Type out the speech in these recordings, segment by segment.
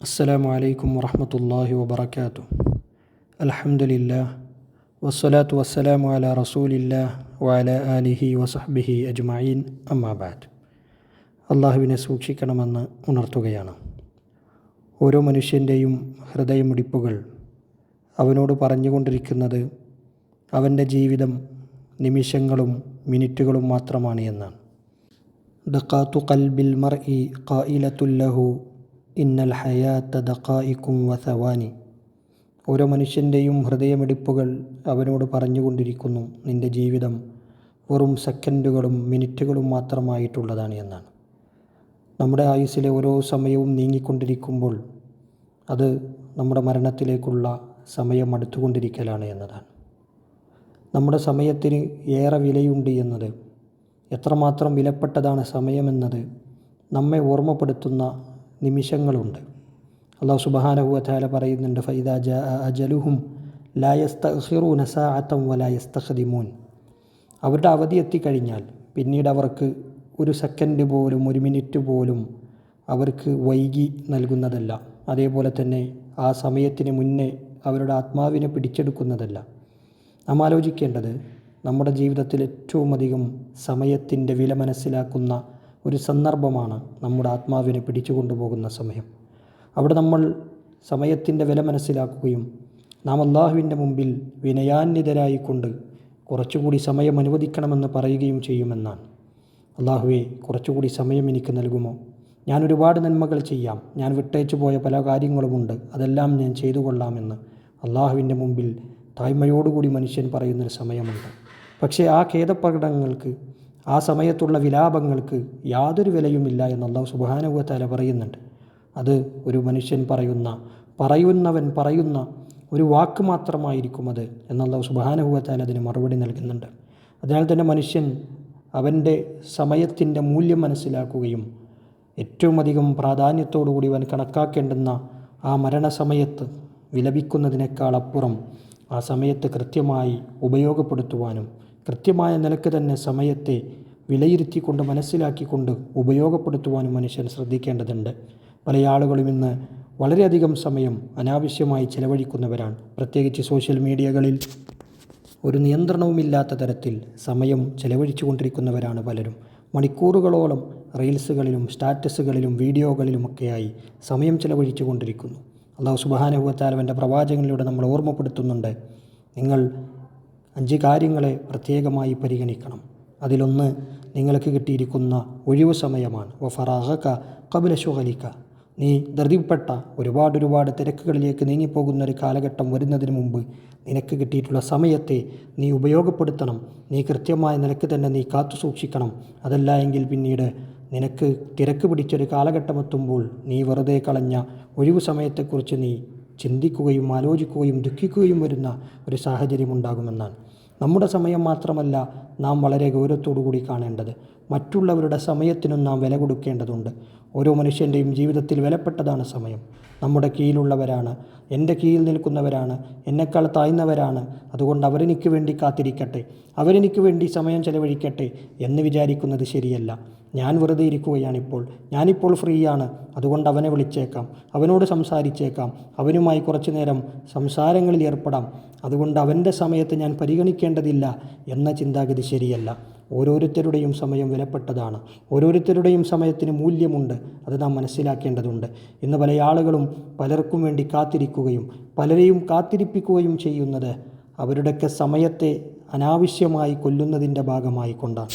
السلام عليكم ورحمة الله وبركاته الحمد لله والصلاة والسلام على رسول الله وعلى آله وصحبه أجمعين أما بعد അള്ളാഹുവിനെ സൂക്ഷിക്കണമെന്ന് ഉണർത്തുകയാണ് ഓരോ മനുഷ്യൻ്റെയും ഹൃദയമിടിപ്പുകൾ അവനോട് പറഞ്ഞുകൊണ്ടിരിക്കുന്നത് അവൻ്റെ ജീവിതം നിമിഷങ്ങളും മിനിറ്റുകളും മാത്രമാണ് എന്നാണ് ദക്കാത്തു കൽബിൽ മർ ഇ ഖായിലത്തുല്ലഹു ഇന്നൽ ഹയാത്ത ദക്കായിക്കും വസവാനി ഓരോ മനുഷ്യന്റെയും ഹൃദയമിടിപ്പുകൾ അവനോട് പറഞ്ഞുകൊണ്ടിരിക്കുന്നു നിന്റെ ജീവിതം വെറും സെക്കൻഡുകളും മിനിറ്റുകളും മാത്രമായിട്ടുള്ളതാണ് എന്നാണ്. നമ്മുടെ ആയുസ്സിലെ ഓരോ സമയവും നീങ്ങിക്കൊണ്ടിരിക്കുമ്പോൾ അത് നമ്മുടെ മരണത്തിലേക്കുള്ള സമയം അടുത്തുകൊണ്ടിരിക്കലാണ് എന്നതാണ്. നമ്മുടെ സമയത്തിന് ഏറെ വിലയുണ്ട് എന്നത് എത്രമാത്രം വിലപ്പെട്ടതാണ് സമയമെന്നത് നമ്മെ ഓർമ്മപ്പെടുത്തുന്ന നിമിഷങ്ങളുണ്ട്. അള്ളാഹു സുബാനഹുവല പറയുന്നുണ്ട് ഫൈദ ജ അജലുഹും ലായസ്തഹിറു നസാഅത്തം വലായസ്തഹദിമൂൻ അവരുടെ അവധി എത്തിക്കഴിഞ്ഞാൽ പിന്നീട് അവർക്ക് ഒരു സെക്കൻഡ് പോലും ഒരു മിനിറ്റ് പോലും അവർക്ക് വൈകി നൽകുന്നതല്ല. അതേപോലെ തന്നെ ആ സമയത്തിന് മുന്നേ അവരുടെ ആത്മാവിനെ പിടിച്ചെടുക്കുന്നതല്ല. നാം ആലോചിക്കേണ്ടത് നമ്മുടെ ജീവിതത്തിൽ ഏറ്റവും അധികം സമയത്തിന്റെ വില മനസ്സിലാക്കുന്ന ഒരു സന്ദർഭമാണ് നമ്മുടെ ആത്മാവിനെ പിടിച്ചു കൊണ്ടുപോകുന്ന സമയം. അവിടെ നമ്മൾ സമയത്തിന്റെ വില മനസ്സിലാക്കുകയും നാം അള്ളാഹുവിന്റെ മുമ്പിൽ വിനയാന്വിതരായിക്കൊണ്ട് കുറച്ചുകൂടി സമയം അനുവദിക്കണമെന്ന് പറയുകയും ചെയ്യുമെന്നാണ്. അള്ളാഹുവെ കുറച്ചുകൂടി സമയം എനിക്ക് നൽകുമോ? ഞാൻ ഒരുപാട് നന്മകൾ ചെയ്യാം. ഞാൻ വിട്ടേച്ചു പോയ പല കാര്യങ്ങളുമുണ്ട്. അതെല്ലാം ഞാൻ ചെയ്തു കൊള്ളാമെന്ന് അള്ളാഹുവിന്റെ മുമ്പിൽ തായ്മയോടുകൂടി മനുഷ്യൻ പറയുന്നൊരു സമയമുണ്ട്. പക്ഷേ ആ ഖേദപ്രകടനങ്ങൾക്ക് ആ സമയത്തുള്ള വിലാപങ്ങൾക്ക് യാതൊരു വിലയുമില്ല എന്ന് അള്ളാഹു സുബാനുഭവത്താല പറയുന്നുണ്ട്. അത് ഒരു മനുഷ്യൻ പറയുന്ന പറയുന്നവൻ പറയുന്ന ഒരു വാക്ക് മാത്രമായിരിക്കും അത് എന്നുള്ള സുബാനുഭവത്താൽ അതിന് മറുപടി നൽകുന്നുണ്ട്. അതിനാൽ തന്നെ മനുഷ്യൻ അവന്റെ സമയത്തിന്റെ മൂല്യം മനസ്സിലാക്കുകയും ഏറ്റവും അധികം പ്രാധാന്യത്തോടുകൂടി അവൻ കണക്കാക്കേണ്ടുന്ന ആ മരണസമയത്ത് വിലപിക്കുന്നതിനേക്കാൾ അപ്പുറം ആ സമയത്ത് കൃത്യമായി ഉപയോഗപ്പെടുത്തുവാനും കൃത്യമായ നിലയ്ക്ക് തന്നെ സമയത്തെ വിലയിരുത്തിക്കൊണ്ട് മനസ്സിലാക്കിക്കൊണ്ട് ഉപയോഗപ്പെടുത്തുവാനും മനുഷ്യൻ ശ്രദ്ധിക്കേണ്ടതുണ്ട്. പല ആളുകളും ഇന്ന് വളരെയധികം സമയം അനാവശ്യമായി ചിലവഴിക്കുന്നവരാണ്. പ്രത്യേകിച്ച് സോഷ്യൽ മീഡിയകളിൽ ഒരു നിയന്ത്രണവുമില്ലാത്ത തരത്തിൽ സമയം ചെലവഴിച്ചു കൊണ്ടിരിക്കുന്നവരാണ് പലരും. മണിക്കൂറുകളോളം റീൽസുകളിലും സ്റ്റാറ്റസുകളിലും വീഡിയോകളിലുമൊക്കെയായി സമയം ചെലവഴിച്ചു കൊണ്ടിരിക്കുന്നു അള്ളാഹു സുബാനുഭവത്താലവന്റെ പ്രവാചകങ്ങളിലൂടെ നമ്മൾ ഓർമ്മപ്പെടുത്തുന്നുണ്ട്. നിങ്ങൾ അഞ്ച് കാര്യങ്ങളെ പ്രത്യേകമായി പരിഗണിക്കണം. അതിലൊന്ന് നിങ്ങൾക്ക് കിട്ടിയിരിക്കുന്ന ഒഴിവു സമയമാണ്. വ ഫറാഹക്ക കപില ശുഹലിക്ക നീ ധൃതിപ്പെട്ട ഒരുപാട് ഒരുപാട് തിരക്കുകളിലേക്ക് നീങ്ങിപ്പോകുന്ന ഒരു കാലഘട്ടം വരുന്നതിന് മുമ്പ് നിനക്ക് കിട്ടിയിട്ടുള്ള സമയത്തെ നീ ഉപയോഗപ്പെടുത്തണം. നീ കൃത്യമായ നിലയ്ക്ക് തന്നെ നീ കാത്തു സൂക്ഷിക്കണം. അതല്ല എങ്കിൽ പിന്നീട് നിനക്ക് തിരക്ക് പിടിച്ചൊരു കാലഘട്ടമെത്തുമ്പോൾ നീ വെറുതെ കളഞ്ഞ ഒഴിവു സമയത്തെക്കുറിച്ച് നീ ചിന്തിക്കുകയും ആലോചിക്കുകയും ദുഃഖിക്കുകയും വരുന്ന ഒരു സാഹചര്യം ഉണ്ടാകുമെന്നാണ്. നമ്മുടെ സമയം മാത്രമല്ല നാം വളരെ ഗൗരവത്തോടു കൂടി കാണേണ്ടത്. മറ്റുള്ളവരുടെ സമയത്തിനും നാം വില കൊടുക്കേണ്ടതുണ്ട്. ഓരോ മനുഷ്യന്റെയും ജീവിതത്തിൽ വിലപ്പെട്ടതാണ് സമയം. നമ്മുടെ കീഴിലുള്ളവരാണ് എന്റെ കീഴിൽ നിൽക്കുന്നവരാണ് എന്നെക്കാൾ താഴ്ന്നവരാണ്. അതുകൊണ്ട് അവരെനിക്ക് വേണ്ടി കാത്തിരിക്കട്ടെ അവരെനിക്ക് വേണ്ടി സമയം ചെലവഴിക്കട്ടെ എന്ന് വിചാരിക്കുന്നത് ശരിയല്ല. ഞാൻ വെറുതെ ഇരിക്കുകയാണിപ്പോൾ. ഞാനിപ്പോൾ ഫ്രീയാണ്. അതുകൊണ്ട് അവനെ വിളിച്ചേക്കാം. അവനോട് സംസാരിച്ചേക്കാം. അവനുമായി കുറച്ചു നേരം സംസാരങ്ങളിൽ ഏർപ്പെടാം. അതുകൊണ്ട് അവന്റെ സമയത്ത് ഞാൻ പരിഗണിക്കേണ്ടതില്ല എന്ന ചിന്താഗതി ശരിയല്ല. ഓരോരുത്തരുടെയും സമയം വിലപ്പെട്ടതാണ്. ഓരോരുത്തരുടെയും സമയത്തിന് മൂല്യമുണ്ട്. അത് നാം മനസ്സിലാക്കേണ്ടതുണ്ട്. ഇന്ന് പല ആളുകളും പലർക്കും വേണ്ടി കാത്തിരിക്കുകയും പലരെയും കാത്തിരിപ്പിക്കുകയും ചെയ്യുന്നത് അവരുടെയൊക്കെ സമയത്തെ അനാവശ്യമായി കൊല്ലുന്നതിന്റെ ഭാഗമായി കൊണ്ടാണ്.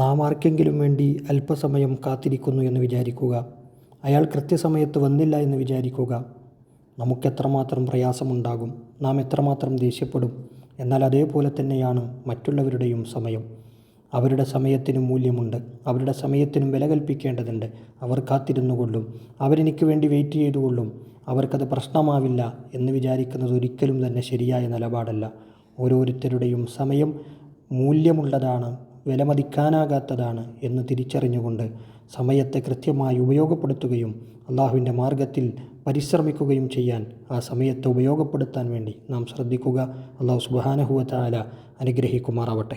നാം ആർക്കെങ്കിലും വേണ്ടി അല്പസമയം കാത്തിരിക്കുന്നു എന്ന് വിചാരിക്കുക അയാൾ കൃത്യസമയത്ത് വന്നില്ല എന്ന് വിചാരിക്കുക നമുക്കെത്രമാത്രം പ്രയാസമുണ്ടാകും നാം എത്രമാത്രം ദേഷ്യപ്പെടും എന്നാൽ അതേപോലെ തന്നെയാണ് മറ്റുള്ളവരുടെയും സമയം. അവരുടെ സമയത്തിനും മൂല്യമുണ്ട്. അവരുടെ സമയത്തിനും വില കൽപ്പിക്കേണ്ടതുണ്ട്. അവർ കാത്തിരുന്നു കൊള്ളും അവരെനിക്ക് വേണ്ടി വെയിറ്റ് ചെയ്തുകൊള്ളും. അവർക്കത് പ്രശ്നമാവില്ല എന്ന് വിചാരിക്കുന്നത് ഒരിക്കലും തന്നെ ശരിയായ നിലപാടല്ല. ഓരോരുത്തരുടെയും സമയം മൂല്യമുള്ളതാണ് വിലമതിക്കാനാകാത്തതാണ് എന്ന് തിരിച്ചറിഞ്ഞുകൊണ്ട് സമയത്തെ കൃത്യമായി ഉപയോഗപ്പെടുത്തുകയും അള്ളാഹുവിന്റെ മാർഗത്തിൽ പരിശ്രമിക്കുകയും ചെയ്യാൻ ആ സമയത്തെ ഉപയോഗപ്പെടുത്താൻ വേണ്ടി നാം ശ്രദ്ധിക്കുക. അള്ളാഹു സുബാനഹുവത്താല അനുഗ്രഹിക്കുമാറാവട്ടെ.